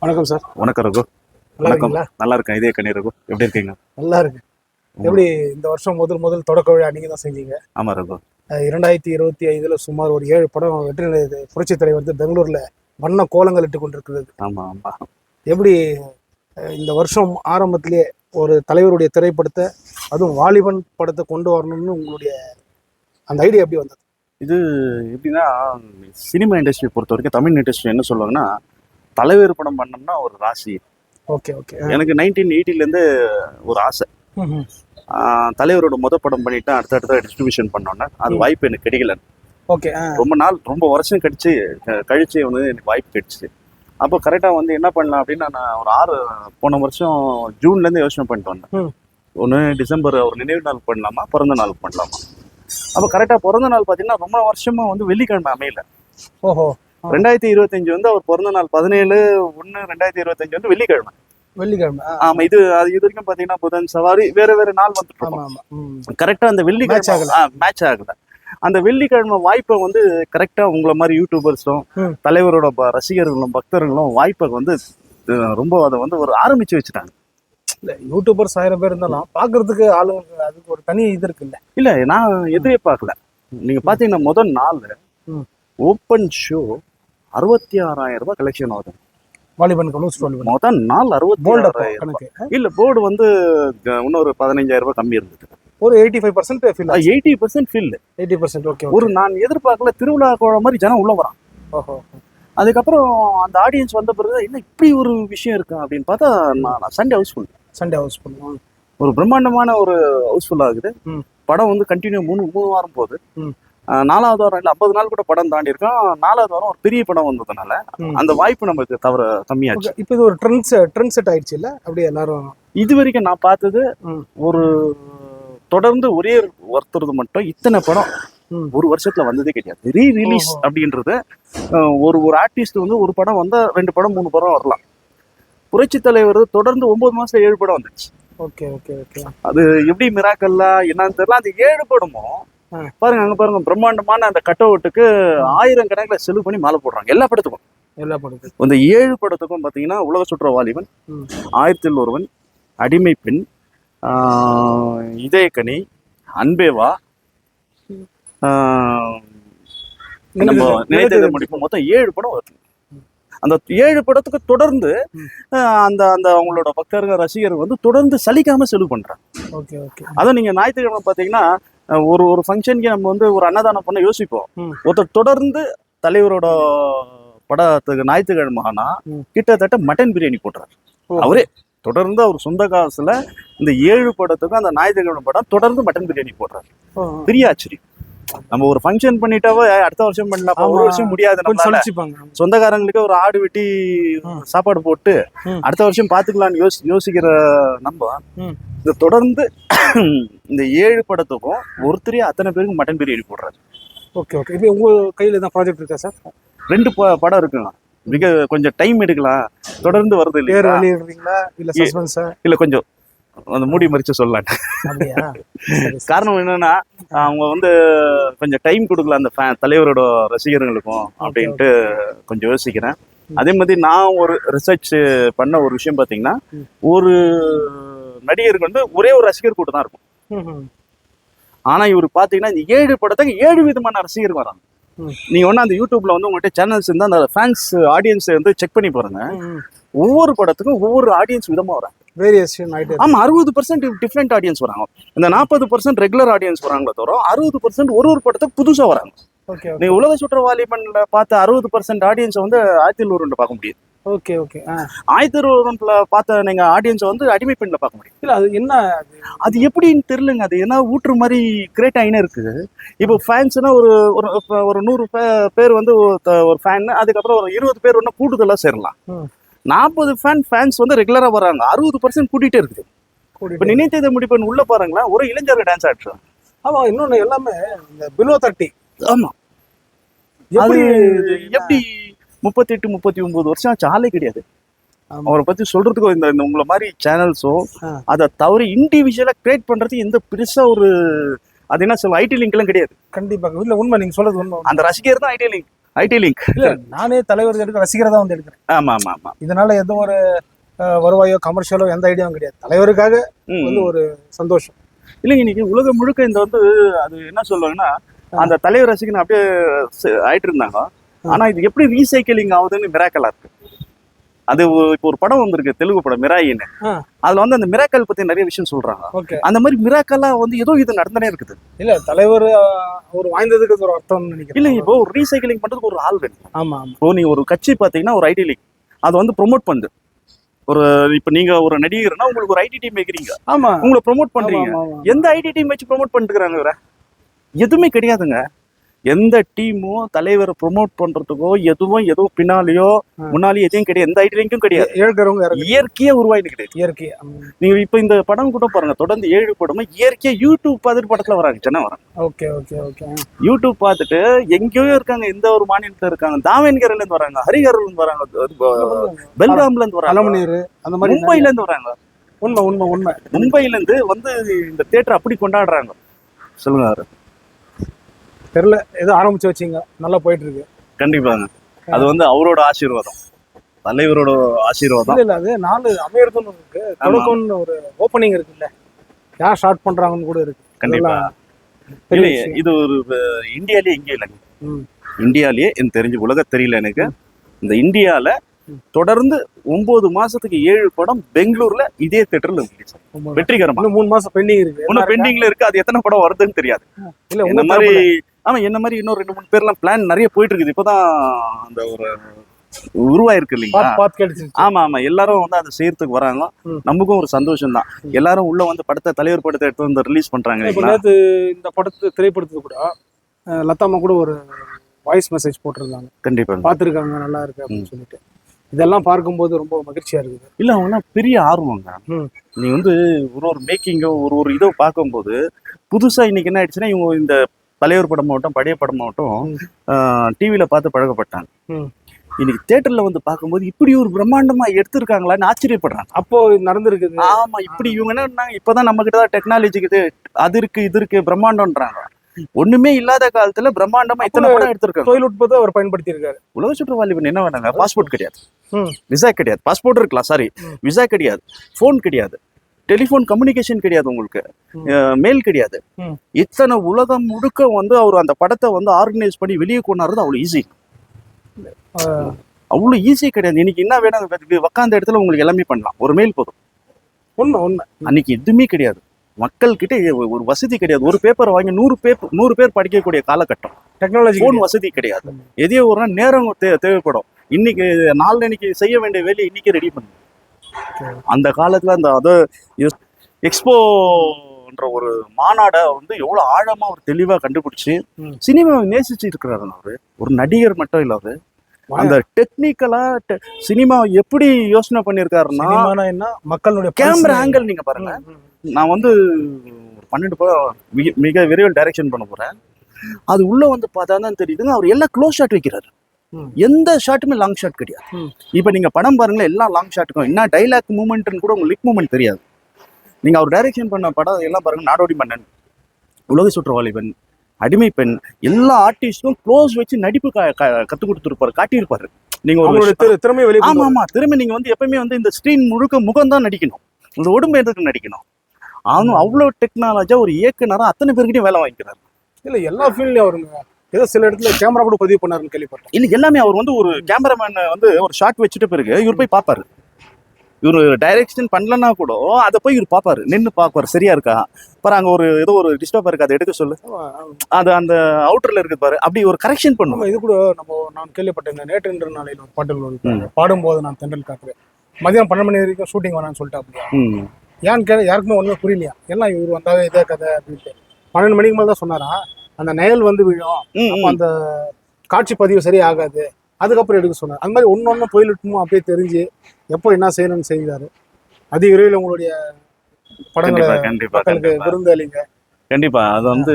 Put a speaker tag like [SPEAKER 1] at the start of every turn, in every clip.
[SPEAKER 1] வணக்கம் சார்.
[SPEAKER 2] வணக்கம் ரகு. வணக்கம். நல்லா இருக்கேன் இதே கண்ணி ரகு எப்படி இருக்கீங்க?
[SPEAKER 1] நல்லா இருக்கு எப்படி இந்த வருஷம் முதல் முதல் தொடக்க விழா நீங்க தான் செஞ்சீங்க?
[SPEAKER 2] ஆமா ரகு.
[SPEAKER 1] இரண்டாயிரத்தி இருபத்தி ஐந்துல சுமார் ஒரு ஏழு படம் வெற்றி புரட்சி தலைவர் வந்து பெங்களூர்ல வண்ண கோலங்கள் இட்டு கொண்டிருக்கிறது.
[SPEAKER 2] ஆமா ஆமா.
[SPEAKER 1] எப்படி இந்த வருஷம் ஆரம்பத்திலேயே ஒரு தலைவருடைய திரைப்படத்தை அதுவும் வாலிபன் படத்தை கொண்டு வரணும்னு உங்களுடைய அந்த ஐடியா எப்படி வந்தது?
[SPEAKER 2] இது எப்படின்னா சினிமா இண்டஸ்ட்ரி பொறுத்த வரைக்கும் தமிழ் இண்டஸ்ட்ரி என்ன சொல்லுவாங்கன்னா தலைவர் படம் பண்ணோம்னா ஒரு ராசி.
[SPEAKER 1] Okay okay.
[SPEAKER 2] எனக்கு நைன்டீன் எயிட்டிலேருந்து ஒரு ஆசை. தலைவரோட முத படம் பண்ணிட்டு அடுத்தடுத்த டிஸ்ட்ரிபியூஷன் பண்ணோன்னே அது. வாய்ப்பு எனக்கு கிடைக்கல.
[SPEAKER 1] ஓகே
[SPEAKER 2] ரொம்ப நாள் ரொம்ப வருஷம் கழிச்சு கழிச்சு வந்து எனக்கு வாய்ப்பு கிடைச்சிது. அப்போ கரெக்டாக வந்து என்ன பண்ணலாம் அப்படின்னு நான் ஒரு ஆறு போன வருஷம் ஜூன்லேருந்து யோசனை பண்ணிட்டு வந்தேன். ஒன்று டிசம்பர் ஒரு நினைவு நாள் பண்ணலாமா பிறந்த நாள் பண்ணலாமா? அப்போ கரெக்டாக பிறந்த நாள் பார்த்தீங்கன்னா ரொம்ப வருஷமா வந்து வெள்ளிக்கிழமை அமையல.
[SPEAKER 1] ஓஹோ.
[SPEAKER 2] ரெண்டாயிரத்தி இருபத்தஞ்சு வந்து அவர் பிறந்த நாள் பதினேழு ஒன்று ரெண்டாயிரத்தி இருபத்தஞ்சு வந்து வெள்ளிக்கிழமை.
[SPEAKER 1] வெள்ளிக்கிழமை.
[SPEAKER 2] ஆமா இது அது இது வரைக்கும் பார்த்தீங்கன்னா புதன் சவாரி வேற வேற நாள் வந்துட்டு. கரெக்டாக அந்த வெள்ளிக்கிழமை. மேட்ச் ஆகல. அந்த வெள்ளிக்கிழமை வாய்ப்பை வந்து கரெக்டாக உங்களை மாதிரி யூடியூபர்ஸும். தலைவரோட ரசிகர்களும் பக்தர்களும் வாய்ப்பை வந்து ரொம்ப அதை வந்து ஒரு ஆரம்பிச்சு வச்சுட்டாங்க.
[SPEAKER 1] இல்ல யூடியூபர்ஸ் ஆயிரம் பேர் இருந்தாலும் பாக்குறதுக்கு ஆளுங்க அதுக்கு ஒரு தனி இது இருக்குல்ல.
[SPEAKER 2] இல்ல நான் எதிர்பார்க்கல நீங்க பாத்தீங்கன்னா முதல் நாள். ஓப்பன் ஷோ அறுபத்தி ஆறாயிரம் ரூபாய் கலெக்ஷன் ஆகுது.
[SPEAKER 1] வாலிபன் கலூஸ்
[SPEAKER 2] முதல் நாள் அறுபத்தி ஆறாயிரம் இல்ல போர்டு வந்து இன்னொரு பதினஞ்சாயிரம் ரூபாய் கம்மி இருந்தது.
[SPEAKER 1] ஒரு eighty five percent fill
[SPEAKER 2] eighty percent fill
[SPEAKER 1] eighty percent okay
[SPEAKER 2] ஒரு நான் எதிர்பார்க்கல திருவிழா கோழ மாதிரி ஜனம் உள்ள வரான்.
[SPEAKER 1] ஓஹோ
[SPEAKER 2] அதுக்கப்புறம் அந்த ஆடியன்ஸ் வந்த பிறகு என்ன இப்படி ஒரு விஷயம் இருக்கா? அப்படின்னு பார்த்தா நான் சண்டே ஹவுஸ்ஃபுல்
[SPEAKER 1] சண்டே ஹவுஸ் பண்ணுவோம்
[SPEAKER 2] ஒரு பிரம்மாண்டமான ஒரு ஹவுஸ்ஃபுல் ஆகுது. படம் வந்து கண்டினியூ மூணு மூணு வாரம் போகுது. நாலாவது வாரம் இல்லை ஐம்பது நாள் கூட படம் தாண்டி இருக்கோம் நாலாவது வாரம் ஒரு பெரிய படம் வந்ததுனால. அந்த வாய்ப்பு நமக்கு தவிர கம்மியாச்சு
[SPEAKER 1] இப்போ இது ஒரு ட்ரெண்ட் ட்ரெண்ட் செட் ஆயிடுச்சு இல்ல அப்படியே எல்லாரும்
[SPEAKER 2] இது வரைக்கும் நான் பார்த்தது. ஒரு தொடர்ந்து ஒரே ஒருத்தரது மட்டும் இத்தனை படம். ஒரு வருஷத்துல வந்ததே கிடையாது ரீ ரிலீஸ். அப்படின்றது ஒரு ஒரு ஆர்டிஸ்ட் வந்து ஒரு படம் வந்தா ரெண்டு படம் மூணு படம் வரலாம் புரட்சி தலைவர் தொடர்ந்து ஒன்பது மாசம் ஏழு படம் வந்துச்சு
[SPEAKER 1] ஓகே ஓகே ஓகே
[SPEAKER 2] அது எப்படி மிராக்கல்லா என்னன்னு தெரியல அந்த ஏழு படமும். பாருங்க அங்க பாருங்க பிரம்மாண்டமான அந்த கட் அவுட்டுக்கு ஆயிரம் கணக்குல செலவு பண்ணி மாலை போடுறாங்க. எல்லா படத்துக்கும்.
[SPEAKER 1] எல்லா படத்துக்கும்.
[SPEAKER 2] அந்த ஏழு படத்துக்கும் பாத்தீங்கன்னா உலக சுற்ற வாலிபன். ஆயிரத்தில் ஒருவன் அடிமை பெண் இதயக்கனி அன்பேவா நம்ம
[SPEAKER 1] நினைத்ததை-
[SPEAKER 2] முடிப்போம். மொத்தம் ஏழு படம் வருது. அந்த ஏழு படத்துக்கு தொடர்ந்து அந்த அந்த அவங்களோட பக்தர்கள் ரசிகர்கள் வந்து தொடர்ந்து சலிக்காம செலவு பண்றாங்க.
[SPEAKER 1] Okay okay.
[SPEAKER 2] அதுவும் நீங்க ஞாயிற்றுக்கிழமை பாத்தீங்கன்னா ஒரு ஒரு ஃபங்க்ஷனுக்கு நம்ம வந்து ஒரு அன்னதானம் பண்ண யோசிப்போம். ஒருத்தர் தொடர்ந்து தலைவரோட படத்துக்கு ஞாயிற்றுக்கிழமை ஆனா. கிட்டத்தட்ட மட்டன் பிரியாணி போட்டுறாரு. அவரே தொடர்ந்து அவர் சொந்த காசுல இந்த ஏழு படத்துக்கும் அந்த ஞாயிற்றுக்கிழமை படம் தொடர்ந்து மட்டன் பிரியாணி போடுறாரு பெரிய ஆச்சரியம் நம்ம ஒரு ஃபங்க்ஷன் பண்ணிட்டாவோ "ஏய், அடுத்த வருஷம் பண்ணலாம். ஒரு. வருஷம் முடியாது சொந்தக்காரங்களுக்கு ஒரு ஆடு வெட்டி. சாப்பாடு போட்டு. அடுத்த வருஷம் பாத்துக்கலாம்னு யோசி யோசிக்கிற நம்ம. இந்த தொடர்ந்து இந்த ஏழு படத்துக்கும் ஒருத்தரே அத்தனை பேருக்கு மட்டன் பிரியாணி போடுறாரு.
[SPEAKER 1] Okay okay. இப்போ உங்க கையில தான் ப்ராஜெக்ட் இருக்கா சார்
[SPEAKER 2] ரெண்டு படம் இருக்குங்க. மிக கொஞ்சம் டைம் எடுக்கலாம். தொடர்ந்து வருது இல்லையா
[SPEAKER 1] இல்ல
[SPEAKER 2] கொஞ்சம் அந்த மூடி மறிச்சு சொல்லலாம். காரணம் என்னன்னா அவங்க வந்து கொஞ்சம் டைம் கொடுக்கல அந்த தலைவரோட ரசிகர்களுக்கும் அப்படின்ட்டு கொஞ்சம் யோசிக்கிறேன். அதே மாதிரி நான் ஒரு ரிசர்ச் பண்ண ஒரு விஷயம் பார்த்தீங்கன்னா. ஒரு நடிகருக்கு வந்து ஒரே ஒரு ரசிகர் கூட்டம் தான் இருக்கும். ஆனா இவர் பாத்தீங்கன்னா இந்த ஏழு படத்துக்கு ஏழு விதமான ரசிகர் வராங்க. நீங்க ஒண்ணு அந்த யூடியூப்ல வந்து உங்கள்கிட்ட சேனல்ஸ் இருந்தா அந்த ஃபேன்ஸ் ஆடியன்ஸ் வந்து செக் பண்ணி பாருங்க. ஒவ்வொரு படத்துக்கும் ஒவ்வொரு ஆடியன்ஸ் விதமா வராங்க
[SPEAKER 1] வேரியேஷன் ஆயிட்டு
[SPEAKER 2] ஆமா அறுபது பர்சன்ட் டிஃப்ரெண்ட் ஆடியன்ஸ் வராங்க. இந்த நாற்பது பர்சன்ட் ரெகுலர் ஆடியன்ஸ் வராங்களே தவிர அறுபது பர்சன்ட் ஒரு ஒரு படத்துக்கு புதுசா வராங்க.
[SPEAKER 1] ஓகே
[SPEAKER 2] நீங்க உலக சுற்ற வாலிபன்ல பார்த்த அறுபது பர்சன்ட் ஆடியன்ஸ் வந்து ஆயிரத்தி எழுநூறுல பார்க்க முடியாது
[SPEAKER 1] ஓகே ஓகே
[SPEAKER 2] ஆயிரத்தி எழுநூறுல பார்த்த நீங்க ஆடியன்ஸ் வந்து அடிமை பெண்ல பார்க்க முடியும்.
[SPEAKER 1] இல்ல அது என்ன
[SPEAKER 2] அது? எப்படின்னு தெரியலங்க. அது என்ன ஊற்று மாதிரி கிரியேட் ஆகினே இருக்குது இப்போ ஃபேன்ஸ்னா ஒரு ஒரு நூறு பேர் வந்து ஒரு ஃபேன் அதுக்கப்புறம் ஒரு இருபது பேர் ஒன்று கூடுதலாக சேரலாம். நாற்பது ஃபேன் ஃபேன்ஸ் வந்து ரெகுலரா வராங்க அறுபது பர்சன்ட் கூட்டிகிட்டே இருக்குது. இப்போ நினைத்ததை முடிப்பேன் உள்ள பாருங்களேன். ஒரு இளைஞர்கள் டான்ஸ் ஆடுறாங்க
[SPEAKER 1] ஆமா இன்னொன்னு எல்லாமே இந்த பிலோ தர்ட்டி
[SPEAKER 2] ஆமா.
[SPEAKER 1] எப்படி
[SPEAKER 2] அது எப்படி முப்பத்தெட்டு முப்பத்தி ஒன்பது வருஷம் ஆச்சு? ஆளே கிடையாது. அவரை பத்தி சொல்றதுக்கு இந்த இந்த உங்களை மாதிரி சேனல்ஸும்
[SPEAKER 1] ஆ.
[SPEAKER 2] அதை தவிர இண்டிவிஜுவலா கிரியேட் பண்றது எந்த பெருசா ஒரு அது என்ன சொல்ல ஐடி லிங்க் எல்லாம் கிடையாது.
[SPEAKER 1] கண்டிப்பா. இல்ல உண்மை நீங்க சொல்றது உண்மை
[SPEAKER 2] அந்த ரசிகர் தான் ஐடி லிங்க் ஐடி லிங்க்
[SPEAKER 1] இல்ல நானே தலைவர் எடுக்க ரசிகரதா வந்து எடுக்கிறேன்.
[SPEAKER 2] ஆமா ஆமா ஆமா.
[SPEAKER 1] இதனால எந்த ஒரு வருவாயோ கமர்ஷியலோ எந்த ஐடியாவும் கிடையாது. தலைவருக்காக. வந்து ஒரு சந்தோஷம்.
[SPEAKER 2] இல்லைங்க இன்னைக்கு உலகம் முழுக்க இந்த வந்து அது என்ன சொல்லுவாங்கன்னா அந்த தலைவர் ரசிகன் அப்படியே ஆயிட்டு இருந்தாங்க ஆனா இது எப்படி ரீசைக்கிளிங் ஆகுதுன்னு மிராக்கலா இருக்கு. அது இப்போ ஒரு படம் வந்திருக்கு தெலுங்கு படம் மிராயின்னு. அதுல வந்து அந்த மிராக்கல் பத்தி நிறைய விஷயம் சொல்றாங்க. அந்த மாதிரி மிராக்கலா வந்து ஏதோ இது நடந்துனே இருக்குது.
[SPEAKER 1] இல்ல தலைவர் அவர் வாய்ந்ததுக்கு ஒரு அர்த்தம்னு நினைக்கிறேன்.
[SPEAKER 2] இல்ல இப்போ ஒரு ரீசைக்கிளிங் பண்றதுக்கு ஒரு ஆள் வேணும்.
[SPEAKER 1] ஆமா
[SPEAKER 2] இப்போ நீ ஒரு கட்சி பாத்தீங்கன்னா ஒரு ஐடி லிங்க் அதை வந்து ப்ரோமோட் பண்ணுது ஒரு இப்போ நீங்க ஒரு நடிகர்னா உங்களுக்கு ஒரு ஐடி டீம் வைக்கிறீங்க.
[SPEAKER 1] ஆமா.
[SPEAKER 2] உங்களை ப்ரோமோட் பண்றீங்க. எந்த ஐடி டீம் வச்சு ப்ரோமோட் பண்ணிட்டுக்கிறாங்க இவரை? எதுவுமே கிடையாதுங்க. எந்த டீமும் தலைவரை ப்ரோமோட் பண்றதுக்கோ எதுவும் எதுவும் பின்னாலேயோ. முன்னாலேயோ எதையும் கிடையாது. எந்த ஐடி லிங்க்கும் கிடையாது.
[SPEAKER 1] இழக்கிறவங்க
[SPEAKER 2] இயற்கையா உருவாயிட்டு கிடையாது.
[SPEAKER 1] இயற்கை ஆமா.
[SPEAKER 2] நீங்க இப்ப இந்த படம் கூட பாருங்க. தொடர்ந்து ஏழு படமும் இயற்கையா யூடியூப் பார்த்துட்டு படத்துல வராங்க. ஜனம் வராங்க.
[SPEAKER 1] Okay okay okay.
[SPEAKER 2] யூடியூப் பார்த்துட்டு எங்கேயோ இருக்காங்க. எந்த ஒரு மாநிலத்துல இருக்காங்க. தாவன்கர்ல இருந்து வராங்க. ஹரிகர்ல இருந்து வராங்க. பெல்காம்ல இருந்து வராங்க.
[SPEAKER 1] அலமநீர் அந்த மாதிரி
[SPEAKER 2] மும்பைல இருந்து வராங்க.
[SPEAKER 1] உண்மை உண்மை உண்மை.
[SPEAKER 2] மும்பைல இருந்து வந்து இந்த தியேட்டர் அப்படி கொண்டாடுறாங்க. சொல்லுங்க
[SPEAKER 1] தெரியல ஏதோ ஆரம்பிச்சு வச்சீங்க. நல்லா போயிட்டு இருக்கு
[SPEAKER 2] கண்டிப்பாங்க அது வந்து அவரோட ஆசீர்வாதம். தலைவரோட ஆசீர்வாதம்.
[SPEAKER 1] இல்ல அது நாலு அமையறதுன்னு இருக்கு. தொடக்கம்னு ஒரு ஓப்பனிங் இருக்குல்ல. யார் ஸ்டார்ட் பண்றாங்கன்னு கூட இருக்கு.
[SPEAKER 2] கண்டிப்பா. இல்லையே. இது ஒரு இந்தியாலயே எங்கே இல்லைங்க. இந்தியாலயே எனக்கு தெரிஞ்சு உலக தெரியல எனக்கு. இந்த இந்தியால தொடர்ந்து ஒன்பது மாசத்துக்கு ஏழு படம் பெங்களூர்ல இதே தியேட்டர்ல வெற்றிகரமா.
[SPEAKER 1] மூணு மாசம் பெண்டிங் இருக்கு.
[SPEAKER 2] பெண்டிங்ல இருக்கு. அது எத்தனை படம் வருதுன்னு தெரியாது.
[SPEAKER 1] இல்ல
[SPEAKER 2] இந்த மாதிரி. ஆமா என்ன மாதிரி இன்னும் ரெண்டு மூணு பேர்லாம் பிளான் நிறைய போயிட்டு இருக்குது இப்பதான் அந்த ஒரு உருவாயிருக்கு இல்லைங்களா? ஆமா ஆமா. எல்லாரும் வந்து அதை செய்யறதுக்கு வராங்க. நமக்கும் ஒரு சந்தோஷம் தான் எல்லாரும் உள்ள வந்து படத்தை தலைவர் படத்தை எடுத்து வந்து ரிலீஸ் பண்றாங்க
[SPEAKER 1] நேத்து இந்த படத்து திரைப்படத்துக்கு கூட லதாமா கூட ஒரு வாய்ஸ் மெசேஜ் போட்டிருந்தாங்க.
[SPEAKER 2] கண்டிப்பா
[SPEAKER 1] பார்த்துருக்காங்க நல்லா இருக்கு அப்படின்னு சொல்லிட்டு. இதெல்லாம் பார்க்கும்போது ரொம்ப மகிழ்ச்சியா இருக்குது.
[SPEAKER 2] இல்ல அவங்கலாம் பெரிய ஆர்வங்க. நீ வந்து ஒரு ஒரு மேக்கிங்கோ ஒரு ஒரு இதோ பார்க்கும்போது புதுசா இன்னைக்கு என்ன ஆயிடுச்சுன்னா இவங்க இந்த தலைவர் படமாகட்டும் பழைய படமாகட்டும் டிவியில பார்த்து பழகப்பட்டாங்க. இன்னைக்கு தியேட்டர்ல வந்து பார்க்கும்போது இப்படி ஒரு பிரம்மாண்டமா எடுத்திருக்காங்களான்னு ஆச்சரியப்படுறாங்க.
[SPEAKER 1] அப்போ இது நடந்திருக்குது
[SPEAKER 2] ஆமா இப்படி இவங்க என்ன பண்ணாங்க, இப்பதான் நம்ம கிட்ட தான் டெக்னாலஜி இருக்குது அது இருக்கு இது இருக்கு பிரம்மாண்டம்ன்றாங்க. ஒண்ணுமே இல்லாத காலத்துல பிரம்மாண்டமா இத்தனை படம் எடுத்திருக்காங்க.
[SPEAKER 1] தொழில்நுட்பத்தை அவர் பயன்படுத்தி இருக்காரு
[SPEAKER 2] உலக சுற்றுவாலிபன் என்ன வேணாங்க? பாஸ்போர்ட் கிடையாது. விசா கிடையாது. பாஸ்போர்ட் இருக்கலாம் சாரி. விசா கிடையாது. ஃபோன் கிடையாது. டெலிஃபோன் கம்யூனிகேஷன் கிடையாது உங்களுக்கு. மெயில் கிடையாது. இத்தனை உலகம் முழுக்க வந்து அவர் அந்த படத்தை வந்து ஆர்கனைஸ் பண்ணி வெளியே கொண்டாடுறது அவ்வளவு ஈஸி
[SPEAKER 1] அஹ்,
[SPEAKER 2] அவ்வளவு ஈஸி கிடையாது. இன்னைக்கு என்ன வேணும் உக்காந்த இடத்துல உங்களுக்கு எல்லாமே பண்ணலாம். ஒரு மெயில் போதும்.
[SPEAKER 1] உண்மை உண்மை.
[SPEAKER 2] அன்னைக்கு எதுவுமே கிடையாது. மக்கள் கிட்ட ஒரு- வசதி கிடையாது. ஒரு பேப்பரை வாங்கி நூறு பேப்பர் நூறு பேர் படிக்கக்கூடிய காலகட்டம்.
[SPEAKER 1] டெக்னாலஜி
[SPEAKER 2] ஃபோன் வசதி கிடையாது. எதையோ ஒரு நாள் நேரம் தேவைப்படும். இன்னைக்கு நாளன்னைக்கு செய்ய வேண்டிய வேலையை இன்னைக்கு ரெடி பண்ணு அந்த காலத்துல அந்த அது எக்ஸ்போன்ற ஒரு மாநாடை வந்து எவ்வளவு ஆழமா ஒரு தெளிவா கண்டுபிடிச்சு. சினிமாவை நேசிச்சு இருக்கிறாரு அவரு. ஒரு நடிகர் மட்டும் இல்ல அவரு. அந்த டெக்னிக்கலா சினிமா எப்படி யோசனை பண்ணிருக்காருன்னா
[SPEAKER 1] என்ன? மக்களுடைய
[SPEAKER 2] கேமரா ஆங்கிள் நீங்க பாருங்க. நான் வந்து ஒரு பன்னெண்டு மிக- மிக விரைவில் டைரக்ஷன் பண்ண போறேன். அது உள்ள வந்து பார்த்தா தான் தெரியுதுங்க. அவர் எல்லாம் க்ளோஸ் ஷாட் வைக்கிறாரு. எந்த ஷாட்டுமே லாங் ஷாட் கிடையாது. இப்போ நீங்க படம் பாருங்களேன் எல்லாம் லாங் ஷாட்டுக்கும் என்ன டைலாக் மூமெண்ட்னு கூட உங்களுக்கு லிக் மூமெண்ட் தெரியாது. நீங்க அவர் டைரக்ஷன் பண்ண படம் எல்லாம் பாருங்க நாடோடி மன்னன் உலக சுற்றுவாலிபன் அடிமை பெண் எல்லா ஆர்டிஸ்டும் க்ளோஸ் வச்சு நடிப்பு க- க- கத்து கொடுத்துருப்பாரு காட்டியிருப்பாரு. நீங்க ஒரு
[SPEAKER 1] திறமையை வெளியே
[SPEAKER 2] ஆமா ஆமா திரும்ப நீங்க வந்து எப்பவுமே வந்து இந்த ஸ்க்ரீன் முழுக்க முகம் தான் நடிக்கணும். இந்த உடம்பு எதுக்கு நடிக்கணும்? அவனும் அவ்வளவு டெக்னாலஜியா ஒரு இயக்குனரா அத்தனை பேர்கிட்டயும் வேலை வாங்கிக்கிறாரு.
[SPEAKER 1] இல்ல எல்லா ஃபீல்ட்லயும் அவருங்க ஏதோ சில இடத்துல கேமரா கூட பதிவு பண்ணாருன்னு கேள்விப்பட்டேன்.
[SPEAKER 2] இல்ல எல்லாமே அவர் வந்து ஒரு கேமராமேன் வந்து ஒரு ஷாட் வச்சுட்டு பிறகு இவர் போய் பார்ப்பாரு. இவர் டைரக்ஷன் பண்ணலன்னா கூட அதை போய் இவர் பார்ப்பாரு. நின்று பார்ப்பாரு. சரியா இருக்கா? பாரு அங்க ஒரு ஏதோ ஒரு டிஸ்டர்ப் இருக்கு. அதை எடுக்க சொல்லு. அது அந்த அவுட்டர்ல இருக்கு பாரு. அப்படி ஒரு கரெக்ஷன் பண்ணும்.
[SPEAKER 1] ஆமா இது கூட நம்ம நான் கேள்விப்பட்டேன். இந்த நேற்று என்ற நாளையில் ஒரு பாட்டில் ஒரு
[SPEAKER 2] ம்.
[SPEAKER 1] பாடும்போது நான் தென்றல் காக்குறேன் மதியம் பன்னெண்டு மணி வரைக்கும் ஷூட்டிங் வேணாம்னு சொல்லிட்டு அப்படியா. ஏன்னு கேட்க யாருக்குமே ஒண்ணுமே புரியலையா? எல்லாம் இவர் வந்தாவே இதே கதை அப்படின்ட்டு. பன்னெண்டு மணிக்கு மேல தான் சொன்னாரா? அந்த நயல் வந்து விழும். அப்ப. அந்த காட்சி பதிவு சரியா ஆகாது அதுக்கப்புறம் எடுக்க சொன்னார். அந்த மாதிரி ஒன்று ஒன்று தொழில்நுட்பமும் அப்படியே தெரிஞ்சு எப்போ என்ன செய்யணும்னு செஞ்சாரு அதிக விரைவில் உங்களுடைய படங்களை மக்களுக்கு
[SPEAKER 2] கண்டிப்பா.
[SPEAKER 1] விருந்து அளிங்க.
[SPEAKER 2] கண்டிப்பா அது வந்து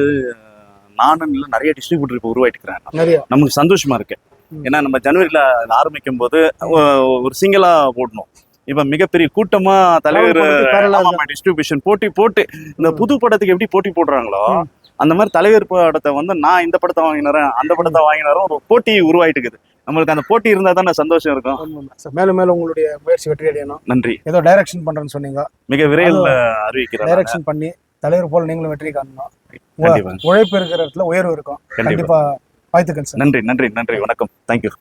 [SPEAKER 2] நானும் இல்ல நிறைய டிஸ்ட்ரிபியூட்டர் இப்போ உருவாக்கிக்கிறேன்
[SPEAKER 1] நிறைய.
[SPEAKER 2] நமக்கு சந்தோஷமா இருக்கு. ஏன்னா நம்ம ஜனவரியில ஆரம்பிக்கும் போது ஒரு சிங்கிளா போடணும். இப்ப மிகப்பெரிய கூட்டமா தலைவர் டிஸ்ட்ரிபியூஷன் போட்டி போட்டு இந்த. புது படத்துக்கு எப்படி போட்டி போடுறாங்களோ. அந்த மாதிரி தலைவர் படத்தை வந்து நான் இந்த படத்தை வாங்கினறேன் அந்த படத்தை வாங்கினாரும் ஒரு போட்டி உருவாயிட்டு இருக்குது நம்மளுக்கு அந்த போட்டி இருந்தா தானே சந்தோஷம் இருக்கும்.
[SPEAKER 1] மேலும் மேலும் உங்களுடைய முயற்சி வெற்றி அடையணும்.
[SPEAKER 2] நன்றி.
[SPEAKER 1] ஏதோ டைரக்ஷன் பண்றேன்னு சொன்னீங்க.
[SPEAKER 2] மிக விரைவில் அறிவிக்கிறேன்.
[SPEAKER 1] டைரக்ஷன் பண்ணி தலைவர் போல நீங்களும் வெற்றி காணணும். உழைப்பு இருக்கிற இடத்துல உயர்வு இருக்கும். கண்டிப்பா. வாழ்த்துக்கள் சார்.
[SPEAKER 2] நன்றி நன்றி நன்றி. வணக்கம். தேங்க்யூ